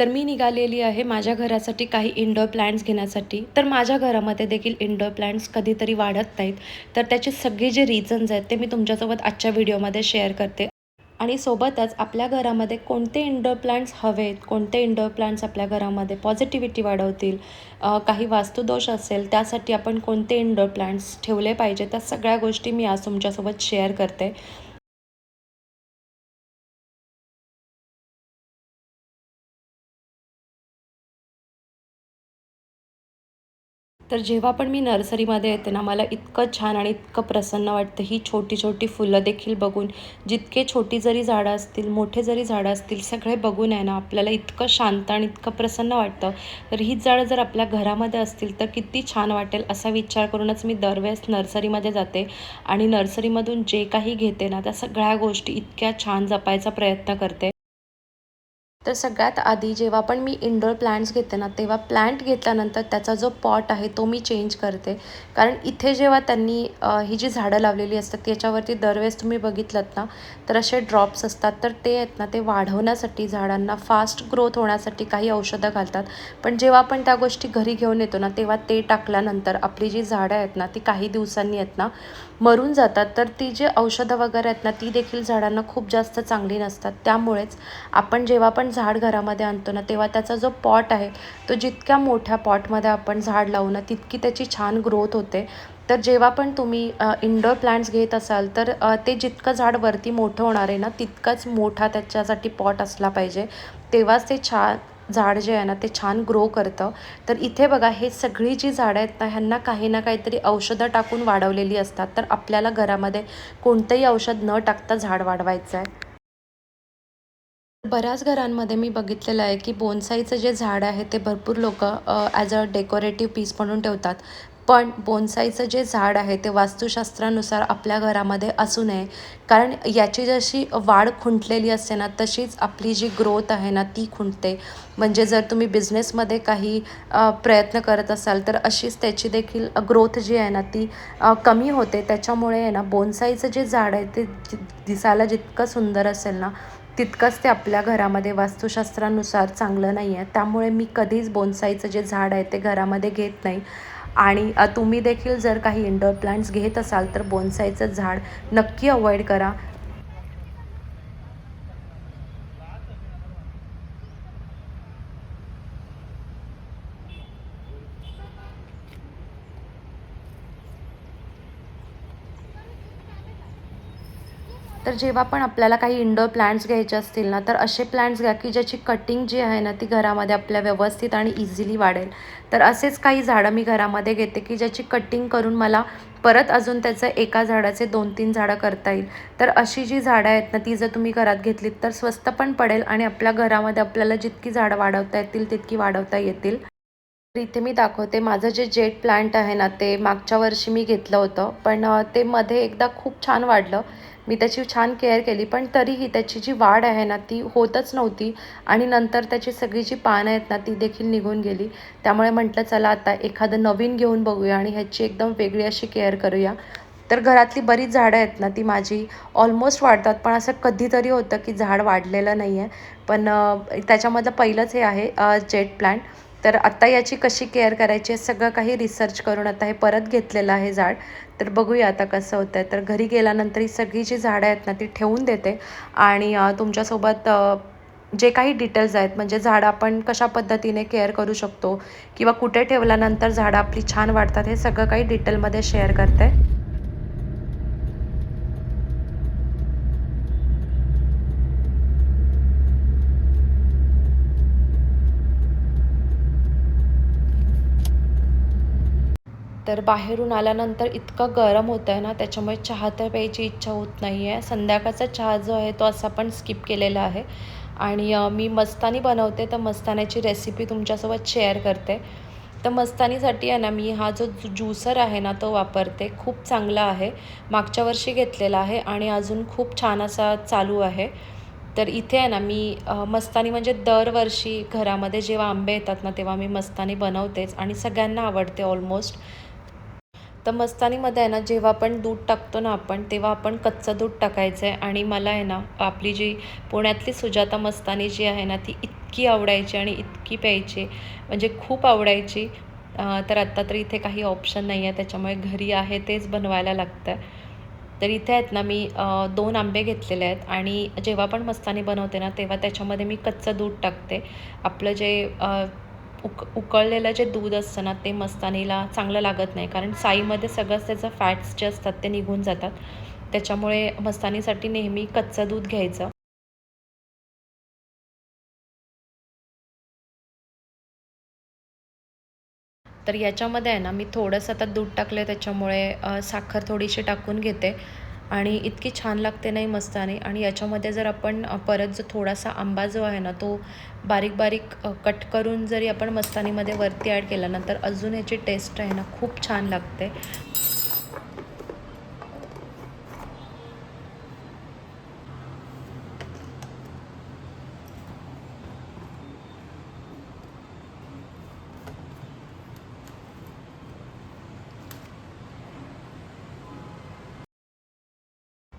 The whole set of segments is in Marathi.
तर मी निघालेली आहे माझ्या घरासाठी काही इंडोर प्लांट्स घेण्यासाठी. तर माझ्या घरामध्ये देखील इंडोर प्लांट्स कधीतरी वाढत नाहीत. तर त्याचे सगळे जे रिझन्स आहेत ते मी तुमच्यासोबत आजच्या व्हिडिओमध्ये शेअर करते. आणि सोबतच आपल्या घरामध्ये कोणते इंडोर प्लांट्स हवेत कोणते इंडोर प्लांट्स आपल्या घरामध्ये पॉझिटिव्हिटी वाढवतील काही वास्तुदोष असेल त्यासाठी आपण कोणते इंडोर प्लांट्स ठेवले पाहिजे त्या सगळ्या गोष्टी मी आज तुमच्यासोबत शेअर करते. तर जेव्हा पण मी नर्सरीमध्ये येते ना मला इतकं छान आणि इतकं प्रसन्न वाटतं. ही छोटी छोटी फुलं देखील बघून जितके छोटी जरी झाडं असतील मोठे जरी झाडं असतील सगळे बघून आहे ना आपल्याला इतकं शांत आणि इतकं प्रसन्न वाटतं. तर हीच झाडं जर आपल्या घरामध्ये असतील तर किती छान वाटेल असा विचार करूनच मी दरवेळेस नर्सरीमध्ये जाते. आणि नर्सरीमधून जे काही घेते ना त्या सगळ्या गोष्टी इतक्या छान जपायचा प्रयत्न करते. तर सगळ्यात आधी जेव्हा पण मी इंडोर प्लांट्स घेते ना तेव्हा प्लांट घेतल्यानंतर त्याचा जो पॉट आहे तो मी चेंज करते. कारण इथे जेव्हा त्यांनी ही जी झाडं लावलेली असतात त्याच्यावरती दरवेळेस तुम्ही बघितलं ना तर असे ड्रॉप्स असतात. तर ते आहेत ना ते वाढवण्यासाठी झाडांना फास्ट ग्रोथ होण्यासाठी काही औषधं घालतात. पण जेव्हा आपण त्या गोष्टी घरी घेऊन येतो ना तेव्हा ते टाकल्यानंतर आपली जी झाडं आहेत ना ती काही दिवसांनी आहेत ना मरून जातात. तर ती जी औषधं वगैरे आहेत ना ती देखील झाडांना खूप जास्त चांगली नसतात. त्यामुळेच आपण जेव्हा पण झाड घरामध्ये आणतो ना तेव्हा त्याचा जो पॉट आहे तो जितक्या मोठ्या पॉटमध्ये आपण झाड लावू ना तितकी त्याची छान ग्रोथ होते. तर जेव्हा पण तुम्ही इंडोर प्लांट्स घेत असाल तर ते जितकं झाड वरती मोठं होणार आहे ना तितकाच मोठा त्याच्यासाठी पॉट असला पाहिजे. तेव्हाच ते छान झाड जे आहे ना ते छान ग्रो करतं. तर इथे बघा हे सगळी जी झाडं आहेत ना ह्यांना काही ना काहीतरी औषधं टाकून वाढवलेली असतात. तर आपल्याला घरामध्ये कोणतंही औषध न टाकता झाड वाढवायचं आहे. बऱ्याच घरांमध्ये मी बघितलेलं आहे की बोनसाईचं जे झाड आहे ते भरपूर लोक ॲज अ डेकोरेटिव्ह पीस म्हणून ठेवतात. पण बोनसाईचं जे झाड आहे ते वास्तुशास्त्रानुसार आपल्या घरामध्ये असू नये. कारण याची जशी वाढ खुंटलेली असते ना तशीच आपली जी ग्रोथ आहे ना ती खुंटते. म्हणजे जर तुम्ही बिझनेसमध्ये काही प्रयत्न करत असाल तर अशीच त्याची देखील ग्रोथ जी आहे ना ती कमी होते. त्याच्यामुळे आहे ना बोनसाईचं जे झाड आहे ते दिसायला जितकं सुंदर असेल ना तितकंच ते आपल्या घरामध्ये वास्तुशास्त्रानुसार चांगलं नाही आहे. त्यामुळे मी कधीच बोनसाईचं जे झाड आहे ते घरामध्ये घेत नाही. आणि तुम्ही देखील जर काही इंडोर प्लांट्स घेत असाल तर बोनसाईचं झाड नक्की अवॉइड करा. तर जेव्हा पण आपल्याला काही इंडोर प्लांट्स घ्यायचे असतील ना तर असे प्लांट्स घ्या की ज्याची कटिंग जी आहे ना ती घरामध्ये आपल्या व्यवस्थित आणि इझिली वाढेल. तर असेच काही झाडं मी घरामध्ये घेते की ज्याची कटिंग करून मला परत अजून त्याचं एका झाडाचे दोन तीन झाडं करता येईल. तर अशी जी झाडं आहेत ना ती जर तुम्ही घरात घेतलीत तर स्वस्त पण पडेल आणि आपल्या घरामध्ये आपल्याला जितकी झाडं वाढवता येतील तितकी वाढवता येतील. तर इथे मी दाखवते माझं जे जेट प्लांट आहे ना ते मागच्या वर्षी मी घेतलं होतं. पण ते मध्ये एकदा खूप छान वाढलं. मी त्याची छान केअर केली पण तरीही त्याची जी वाढ आहे ना ती होतच नव्हती. आणि नंतर त्याची सगळी जी पानं आहेत ना ती देखील निघून गेली. त्यामुळे म्हटलं चला आता एखादं नवीन घेऊन बघूया आणि ह्याची एकदम वेगळी अशी केअर करूया. तर घरातली बरीच झाडं आहेत ना ती माझी ऑलमोस्ट वाढतात. पण असं कधीतरी होतं की झाड वाढलेलं नाही आहे पण त्याच्यामधलं पहिलंच हे आहे जेट प्लांट. तर आत्ता याची कशी केअर करायची आहे सगळं काही रिसर्च करून आता हे परत घेतलेलं आहे झाड. तर बघूया आता कसं होतं आहे तर घरी गेल्यानंतर ही सगळी जी झाडं आहेत ना ती ठेवून देते. आणि तुमच्यासोबत जे काही डिटेल्स आहेत म्हणजे झाडं आपण कशा पद्धतीने केअर करू शकतो किंवा कुठे ठेवल्यानंतर झाडं आपली छान वाढतात हे सगळं काही डिटेलमध्ये शेअर करते. तर बाहेरून आल्यानंतर इतकं गरम होतं आहे ना त्याच्यामुळे चहा तर प्यायची इच्छा होत नाही आहे संध्याकाळचा चहा जो आहे तो असा पण स्किप केलेला आहे. आणि मी मस्तानी बनवते तर मस्तान्याची रेसिपी तुमच्यासोबत शेअर करते. तर मस्तानीसाठी आहे ना मी हा जो ज्युसर आहे ना तो वापरते. खूप चांगला आहे. मागच्या वर्षी घेतलेला आहे आणि अजून खूप छान असा चालू आहे. तर इथे आहे ना मी मस्तानी म्हणजे दरवर्षी घरामध्ये जेव्हा आंबे येतात ना तेव्हा मी मस्तानी बनवतेच आणि सगळ्यांना आवडते ऑलमोस्ट तर मस्तानीमध्ये आहे ना जेव्हा आपण दूध टाकतो ना आपण तेव्हा आपण कच्चं दूध टाकायचं आहे. आणि मला आहे ना आपली जी पुण्यातली सुजाता मस्तानी जी आहे ना ती इतकी आवडायची आणि इतकी प्यायची. म्हणजे खूप आवडायची. तर आत्ता तर इथे काही ऑप्शन नाही आहे. त्याच्यामुळे घरी आहे तेच बनवायला लागतं आहे तर इथे आहेत ना मी दोन आंबे घेतलेले आहेत. आणि जेव्हा पण मस्तानी बनवते ना तेव्हा त्याच्यामध्ये मी कच्चं दूध टाकते. आपलं जे उक उकळलेलं जे दूध असतं ना ते मस्तानीला चांगलं लागत नाही. कारण साईमध्ये सगळंच त्याचं फॅट्स जे असतात ते निघून जातात. त्याच्यामुळे मस्तानीसाठी नेहमी कच्चं दूध घ्यायचं. तर याच्यामध्ये आहे ना मी थोडंसं आता दूध टाकलं त्याच्यामुळे साखर थोडीशी टाकून घेते. आणि इतकी छान लागते नाही मस्तानी. आणि याच्यामध्ये जर आपण परत जो थोडासा आंबा जो आहे ना तो बारीक बारीक कट करून जरी आपण मस्तानीमध्ये वरती ॲड केला ना तर अजून याची टेस्ट आहे ना खूप छान लागते.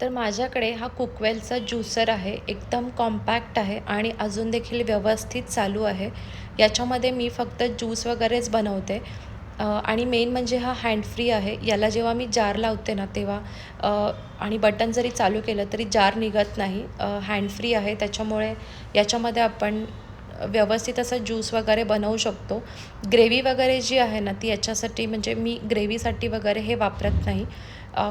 तर माझ्याकडे हा कुकवेलचा ज्युसर आहे एकदम कॉम्पॅक्ट आहे आणि अजून देखील व्यवस्थित चालू आहे. याच्यामध्ये मी फक्त ज्यूस वगैरेच बनवते. आणि मेन म्हणजे हा हँड फ्री आहे. याला जेव्हा मी जार लावते ना तेव्हा आणि बटन जरी चालू केलं तरी जार निघत नाही. हँड फ्री आहे. त्याच्यामुळे याच्यामध्ये आपण व्यवस्थित असं ज्यूस वगैरे बनवू शकतो. ग्रेव्ही वगैरे जी आहे ना ती याच्यासाठी म्हणजे मी ग्रेव्हीसाठी वगैरे हे वापरत नाही.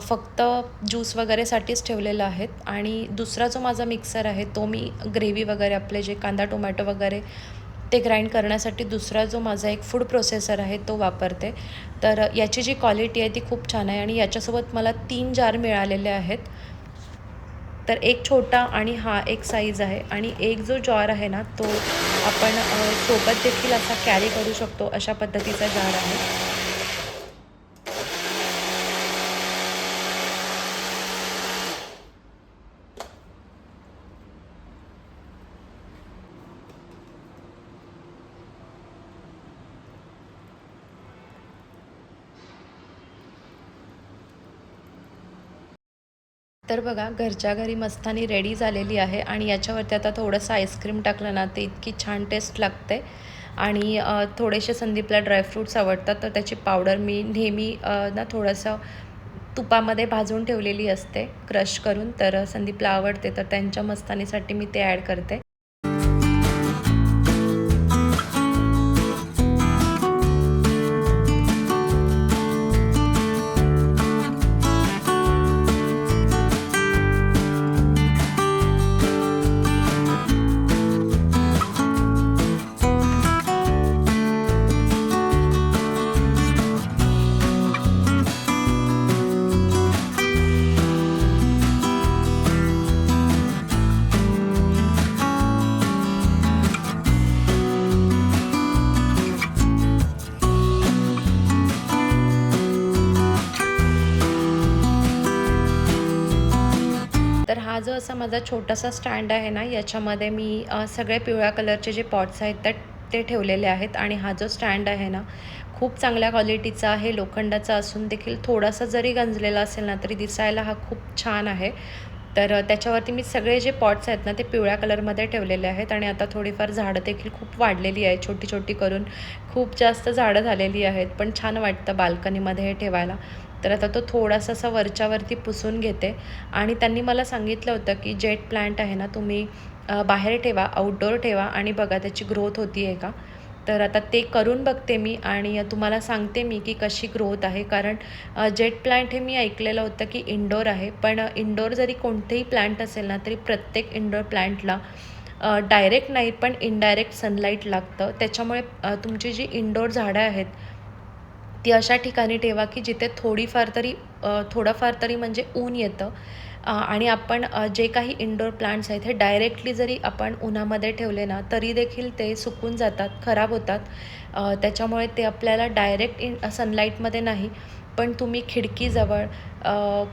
फक्त ज्यूस वगैरेसाठीच ठेवलेलं आहेत. आणि दुसरा जो माझा मिक्सर आहे तो मी ग्रेव्ही वगैरे आपले जे कांदा टोमॅटो वगैरे ते ग्राइंड करण्यासाठी दुसरा जो माझा एक फूड प्रोसेसर आहे तो वापरते. तर याची जी क्वालिटी आहे ती खूप छान आहे. आणि याच्यासोबत मला तीन जार मिळालेले आहेत. तर एक छोटा आणि हा एक साईज आहे. आणि एक जो जॉर आहे ना तो आपण सोबत देखील असा कॅरी करू शकतो अशा पद्धतीचा जार आहे. तर बघा घरच्या घरी मस्तानी रेडी झालेली आहे आणि याच्यावरती आता थोडंसं आईस्क्रीम टाकलं ना ते इतकी छान टेस्ट लागते. आणि थोडेसे संदीपला ड्रायफ्रूट्स आवडतात तर त्याची पावडर मी नेहमी ना थोडंसं तुपामध्ये भाजून ठेवलेली असते क्रश करून. तर संदीपला आवडते तर त्यांच्या मस्तानीसाठी मी ते ॲड करते. माझा छोटासा स्टँड आहे ना याच्यामध्ये मी सगळे पिवळ्या कलरचे जे पॉट्स आहेत त्या ते ठेवलेले आहेत आणि हा जो स्टँड आहे ना खूप चांगल्या क्वालिटीचा आहे लोखंडाचा असून देखील थोडासा जरी गंजलेला असेल ना तरी दिसायला हा खूप छान आहे. तर त्याच्यावरती मी सगळे जे पॉट्स आहेत ना ते पिवळ्या कलरमध्ये ठेवलेले आहेत आणि आता थोडीफार झाडं देखील खूप वाढलेली आहे छोटी छोटी करून खूप जास्त झाडं झालेली आहेत पण छान वाटतं बाल्कनीमध्ये हे ठेवायला. तर आता तो थोडासा असा वरच्यावरती पुसून घेते. आणि त्यांनी मला सांगितलं होतं की जेट प्लांट आहे ना तुम्ही बाहेर ठेवा आउटडोअर ठेवा आणि बघा त्याची ग्रोथ होती आहे का. तर आता ते करून बघते मी आणि तुम्हाला सांगते मी की कशी ग्रोथ आहे. कारण जेट प्लांट हे मी ऐकलेलं होतं की इंडोर आहे. पण इंडोर जरी कोणतेही प्लांट असेल ना तरी प्रत्येक इंडोर प्लांटला डायरेक्ट नाही पण इनडायरेक्ट सनलाईट लागतं. त्याच्यामुळे तुमची जी इंडोर झाडं आहेत ती अशा ठिकाणी ठेवा की जिथे थोडीफार तरी थोडंफार तरी म्हणजे ऊन येतं. आणि आपण जे काही इंडोर प्लांट्स आहेत हे डायरेक्टली जरी आपण उन्हामध्ये ठेवले ना तरी देखील ते सुकून जातात खराब होतात. त्याच्यामुळे ते आपल्याला डायरेक्ट इन सनलाईटमध्ये नाही पण तुम्ही खिडकीजवळ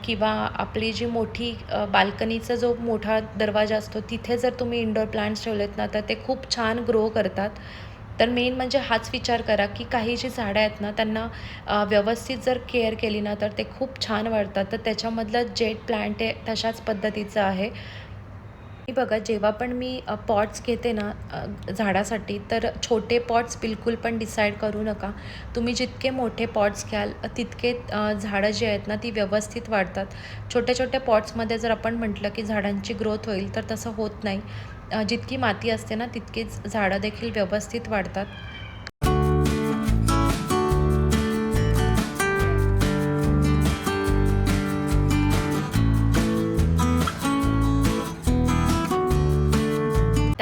किंवा आपली जी मोठी बाल्कनीचा जो मोठा दरवाजा असतो तिथे जर तुम्ही इनडोअर प्लांट्स ठेवलेत ना तर ते खूप छान ग्रो करतात. तर मेन म्हणजे हाच विचार करा की काही जी झाडं आहेत ना त्यांना व्यवस्थित जर केअर केली ना तर ते खूप छान वाढतात. तर त्याच्यामधलं जेट प्लांट आहे तशाच पद्धतीचं आहे. मी बघा जेव्हा पण मी पॉट्स घेते ना झाडासाठी तर छोटे पॉट्स बिलकुल पण डिसाईड करू नका. तुम्ही जितके मोठे पॉट्स घ्याल तितके झाडं जी आहेत ना ती व्यवस्थित वाढतात. छोट्या छोट्या पॉट्समध्ये जर आपण म्हटलं की झाडांची ग्रोथ होईल तर तसं होत नाही. जितकी माती असते ना तितकीच झाडं देखील व्यवस्थित वाढतात.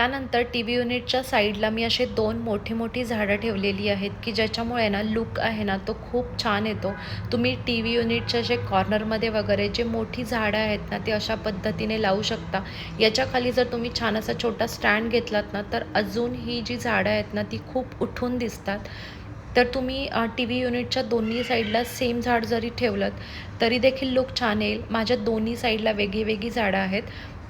त्यानंतर टी व्ही युनिटच्या साईडला मी असे दोन मोठी मोठी झाडं ठेवलेली आहेत की ज्याच्यामुळे ना लुक आहे ना तो खूप छान येतो. तुम्ही टी व्ही युनिटच्या जे कॉर्नरमध्ये वगैरे जे मोठी झाडं आहेत ना ते अशा पद्धतीने लावू शकता. याच्या खाली जर तुम्ही छान असा छोटा स्टँड घेतलात ना तर अजून ही जी झाडं आहेत ना ती खूप उठून दिसतात. तर तुम्ही टी व्ही युनिटच्या दोन्ही साईडला सेम झाड जरी ठेवलं तरी देखील लुक छान येईल. माझ्या दोन्ही साईडला वेगळी वेगळी झाडं आहेत.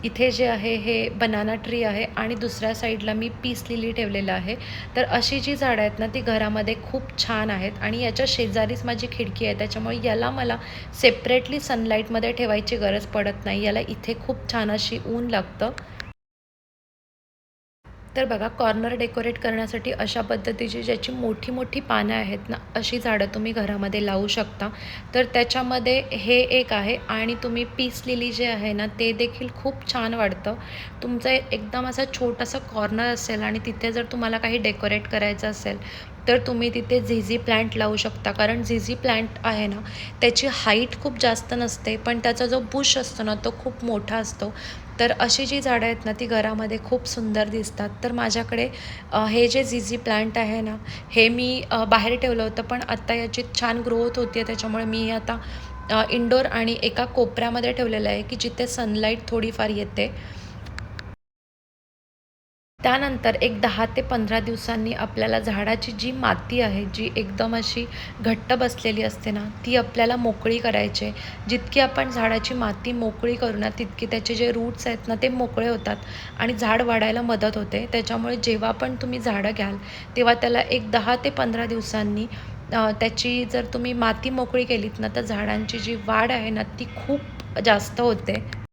इथे जे आहे हे बनाना ट्री आहे आणि दुसऱ्या साईडला मी पीस लिली ठेवलेलं आहे. तर अशी जी झाडं आहेत ना ती घरामध्ये खूप छान आहेत आणि याच्या शेजारीच माझी खिडकी आहे त्याच्यामुळे याला मला सेपरेटली सनलाईटमध्ये ठेवायची गरज पडत नाही. याला इथे खूप छान अशी ऊन लागतं. तर बघा कॉर्नर डेकोरेट करण्यासाठी अशा पद्धतीची ज्याची मोठी मोठी पानं आहेत ना अशी झाडं तुम्ही घरामध्ये लावू शकता. तर त्याच्यामध्ये हे एक आहे आणि तुम्ही पीस लिली जे आहे ना ते देखील खूप छान वाढतं. तुमचं एकदम असा छोटासा कॉर्नर असेल आणि तिथे जर तुम्हाला काही डेकोरेट करायचं असेल तर तुम्ही तिथे झिझी प्लॅन्ट लावू शकता. कारण झिझी प्लॅन्ट आहे ना त्याची हाईट खूप जास्त नसते पण त्याचा जो बुश असतो ना तो खूप मोठा असतो. तर अशी जी झाडं आहेत ना ती घरामध्ये खूप सुंदर दिसतात. तर माझ्याकडे हे जे झिझी प्लांट आहे ना हे मी बाहेर ठेवलं होतं पण आत्ता याची छान ग्रोथ होती आहे त्याच्यामुळे मी आता इंडोर आणि एका कोपऱ्यामध्ये ठेवलेलं आहे की जिथे सनलाईट थोडीफार येते. त्यानंतर एक दहा ते पंधरा दिवसांनी आपल्याला झाडाची जी माती आहे जी एकदम अशी घट्ट बसलेली असते ना ती आपल्याला मोकळी करायची. आहे जितकी आपण झाडाची माती मोकळी करू ना तितकी त्याचे जे रूट्स आहेत ना ते मोकळे होतात आणि झाड वाढायला मदत होते. त्याच्यामुळे जेव्हा पण तुम्ही झाडं घ्याल तेव्हा त्याला एक दहा ते पंधरा दिवसांनी त्याची जर तुम्ही माती मोकळी केलीत ना तर झाडांची जी वाढ आहे ना ती खूप जास्त होते.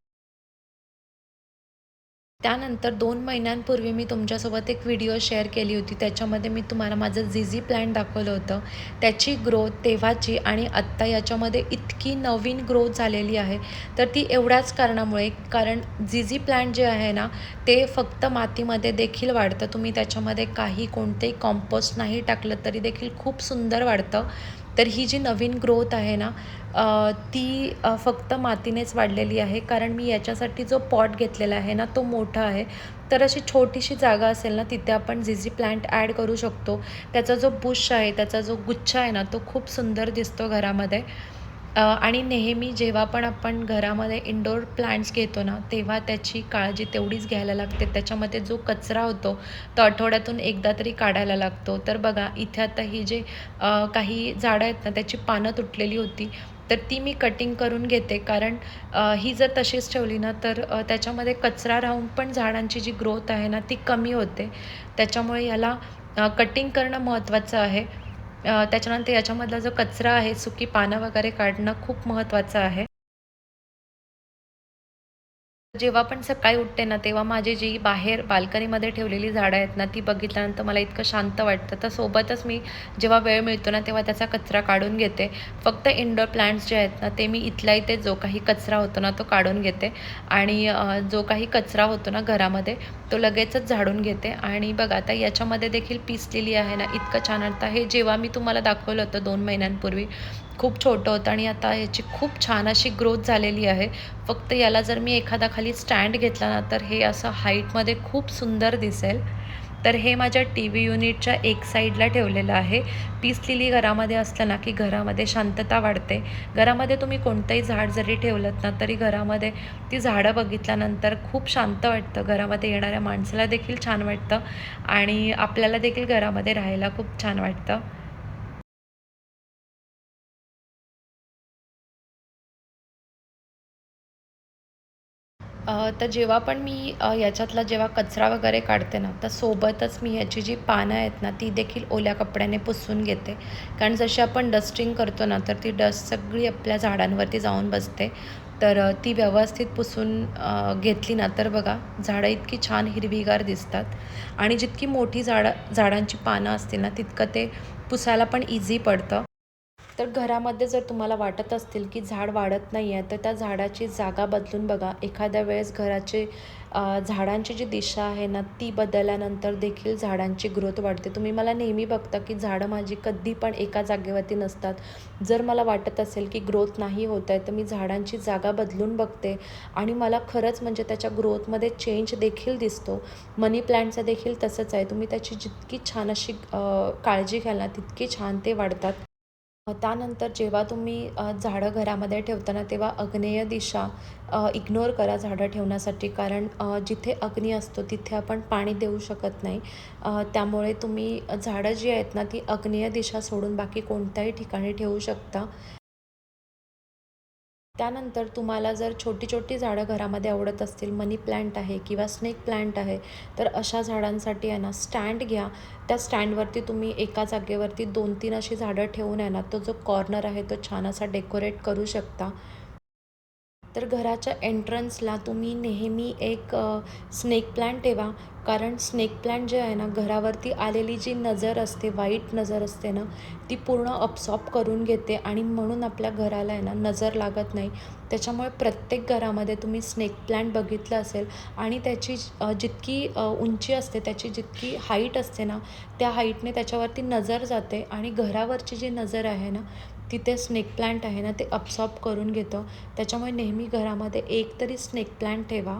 त्यानंतर दोन महिन्यांपूर्वी मी तुमच्यासोबत एक व्हिडिओ शेअर केली होती. त्याच्यामध्ये मी तुम्हाला माझं झिझी प्लॅन दाखवलं होतं. त्याची ग्रोथ तेव्हाची आणि आत्ता याच्यामध्ये इतकी नवीन ग्रोथ झालेली आहे. तर ती एवढ्याच कारणामुळे कारण झिझी प्लॅन जे आहे ना ते फक्त मातीमध्ये देखील वाढतं. तुम्ही त्याच्यामध्ये काही कोणतेही कॉम्पोस्ट नाही टाकलं तरी देखील खूप सुंदर वाढतं. तर ही जी नवीन ग्रोथ आहे ना ती फक्त मातीनेच वाढलेली आहे. कारण मी याच्यासाठी जो पॉट घेतलेला आहे ना तो मोठा आहे. तर अशी छोटीशी जागा असेल ना तिथे आपण झिझी प्लांट ॲड करू शकतो. त्याचा जो बुश आहे त्याचा जो गुच्छ आहे ना तो खूप सुंदर दिसतो घरामध्ये. आणि नेहमी जेव्हा पण आपण घरामध्ये इंडोर प्लांट्स घेतो ना तेव्हा त्याची काळजी तेवढीच घ्यायला लागते. त्याच्यामध्ये जो कचरा होतो तो आठवड्यातून एकदा तरी काढायला लागतो. तर बघा इथे आता ही जे काही झाडं आहेत ना त्याची पानं तुटलेली होती तर ती मी कटिंग करून घेते. कारण ही जर तशीच ठेवली ना तर त्याच्यामध्ये कचरा राहून पण झाडांची जी ग्रोथ आहे ना ती कमी होते. त्याच्यामुळे याला कटिंग करणं महत्त्वाचं आहे. त्याच्यानंतर याच्यामधला जो कचरा आहे सुकी पानं वगैरे काढणं खूप महत्त्वाचं आहे. जेव्हा पण सकाळी उठते ना तेव्हा माझी जी बाहेर बाल्कनीमध्ये ठेवलेली झाडं आहेत ना ती बघितल्यानंतर मला इतकं शांत वाटतं. तर सोबतच मी जेव्हा वेळ मिळतो ना तेव्हा त्याचा कचरा काढून घेते. फक्त इंडोर प्लांट्स जे आहेत ना ते मी इथल्या इथे जो काही कचरा होतो ना तो काढून घेते. आणि जो काही कचरा होतो ना घरामध्ये तो लगेचच झाडून घेते. आणि बघा आता याच्यामध्ये देखील पिसलेली आहे ना इतकं छान आता हे जेव्हा मी तुम्हाला दाखवलं होतं दोन महिन्यांपूर्वी खूप छोटं होतं आणि आता याची खूप छान अशी ग्रोथ झालेली आहे. फक्त याला जर मी एखादा खाली स्टँड घेतला ना तर हे असं हाईटमध्ये खूप सुंदर दिसेल. तर हे माझ्या टी व्ही युनिटच्या एक साईडला ठेवलेलं आहे. पीस लिली घरामध्ये असलं ना की घरामध्ये शांतता वाढते. घरामध्ये तुम्ही कोणतंही झाड जरी ठेवलं ना तरी घरामध्ये ती झाडं बघितल्यानंतर खूप शांत वाटतं. घरामध्ये येणाऱ्या माणसाला देखील छान वाटतं आणि आपल्याला देखील घरामध्ये राहायला खूप छान वाटतं. तर जेव्हा पण मी याच्यातला जेव्हा कचरा वगैरे काढते ना तर सोबतच मी याची जी पानं आहेत ना ती देखील ओल्या कपड्याने पुसून घेते. कारण जशी आपण डस्टिंग करतो ना तर ती डस्ट सगळी आपल्या झाडांवरती जाऊन बसते. तर ती व्यवस्थित पुसून घेतली ना तर बघा झाडं इतकी छान हिरवीगार दिसतात. आणि जितकी मोठी झाडं झाडांची पानं असतील ना तितकं ते पुसायला पण इझी पडतं. तर घरामध्ये जर तुम्हाला वाटत असतील की झाड वाढत नाही आहे तर त्या झाडाची जागा बदलून बघा. एखाद्या वेळेस घराचे झाडांची जी दिशा आहे ना ती बदलल्यानंतर देखील झाडांची ग्रोथ वाढते. तुम्ही मला नेहमी बघता की झाडं माझी कधी पण एका जागेवरती नसतात. जर मला वाटत असेल की ग्रोथ नाही होत आहे तर मी झाडांची जागा बदलून बघते. आणि मला खरंच म्हणजे त्याच्या ग्रोथमध्ये चेंज देखील दिसतो. मनी प्लॅन्टचं देखील तसंच आहे. तुम्ही त्याची जितकी छान अशी काळजी घ्याल ना तितकी छान ते वाढतात. त्यानंतर जेव्हा तुम्ही झाडं घरामध्ये ठेवताना तेव्हा अग्नेय दिशा इग्नोर करा झाडं ठेवण्यासाठी. कारण जिथे अग्नी असतो तिथे आपण पाणी देऊ शकत नाही. त्यामुळे तुम्ही झाडं जी आहेत ना ती अग्नेय दिशा सोडून बाकी कोणत्याही ठिकाणी ठेवू शकता. त्यानंतर तुम्हाला जर छोटी छोटी झाडं घरामध्ये आवडत असतील मनी प्लॅन्ट आहे किंवा स्नेक प्लॅन्ट आहे तर अशा झाडांसाठी आहे ना स्टँड घ्या. त्या स्टँडवरती तुम्ही एका जागेवरती दोन तीन अशी झाडं ठेवून आहे ना तो जो कॉर्नर आहे तो छान असा डेकोरेट करू शकता. तर घराच्या एंट्रन्सला तुम्ही नेहमी एक स्नेक प्लॅन्ट ठेवा. कारण स्नेक प्लॅन्ट जे आहे ना घरावरती आलेली जी नजर असते वाईट नजर असते ना ती पूर्ण अपसॉप करून घेते आणि म्हणून आपल्या घराला आहे ना नजर लागत नाही. त्याच्यामुळे प्रत्येक घरामध्ये तुम्ही स्नेक प्लॅन्ट बघितलं असेल आणि त्याची जितकी उंची असते त्याची जितकी हाईट असते ना त्या हाईटने त्याच्यावरती नजर जाते आणि घरावरची जी नजर आहे ना तिथे स्नेक प्लांट आहे ना ते अब्सॉर्ब करून घेतं. त्याच्यामुळे नेहमी घरामध्ये एक तरी स्नेक प्लांट ठेवा.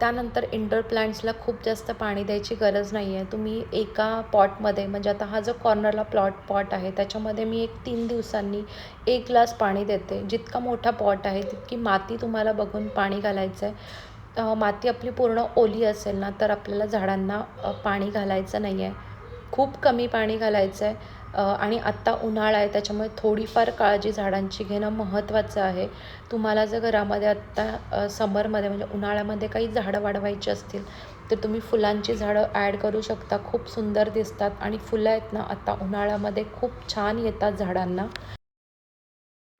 त्यानंतर इंडोर प्लांट्सला खूप जास्त पाणी द्यायची गरज नाही आहे तुम्ही एका पॉटमध्ये म्हणजे आता हा जो कॉर्नरला प्लॉट पॉट आहे त्याच्यामध्ये मी एक तीन दिवसांनी एक ग्लास पाणी देते. जितका मोठा पॉट आहे तितकी माती तुम्हाला बघून पाणी घालायचं आहे माती आपली पूर्ण ओली असेल ना तर आपल्याला झाडांना पाणी घालायचं नाही आहे खूप कमी पाणी घालायचं आहे आणि आत्ता उन्हाळा आहे त्याच्यामुळे थोडीफार काळजी झाडांची घेणं महत्त्वाचं आहे. तुम्हाला जर घरामध्ये आत्ता समरमध्ये म्हणजे उन्हाळ्यामध्ये काही झाडं वाढवायची असतील तर तुम्ही फुलांची झाडं ॲड करू शकता. खूप सुंदर दिसतात आणि फुलं आहेत ना आत्ता उन्हाळ्यामध्ये खूप छान येतात झाडांना.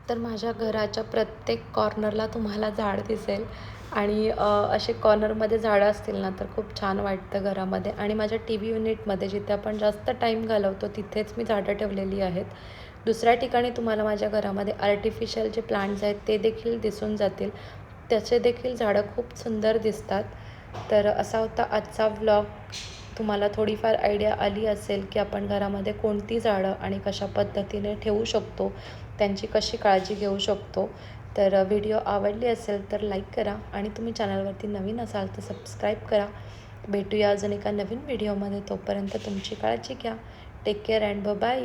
तर माझ्या घराच्या प्रत्येक कॉर्नरला तुम्हाला झाड दिसेल. आणि असे कॉर्नरमध्ये झाडं असतील ना तर खूप छान वाटतं घरामध्ये. आणि माझ्या टी व्ही युनिटमध्ये जिथे आपण जास्त टाईम घालवतो तिथेच मी झाडं ठेवलेली आहेत. दुसऱ्या ठिकाणी तुम्हाला माझ्या घरामध्ये आर्टिफिशियल जे प्लांट्स आहेत ते देखील दिसून जातील. त्याचे देखील झाडं खूप सुंदर दिसतात. तर असा होता आजचा व्लॉग तुम्हाला थोडीफार आयडिया आली असेल की आपण घरामध्ये कोणती झाडं आणि कशा पद्धतीने ठेवू शकतो त्यांची कशी काळजी घेऊ शकतो. तर व्हिडिओ आवडली असेल तर लाईक करा आणि तुम्ही चॅनलवरती नवीन असाल तर सबस्क्राईब करा. भेटूया अजून एका नवीन व्हिडिओमध्ये. तोपर्यंत तुमची काळजी घ्या. टेक केअर अँड ब बाय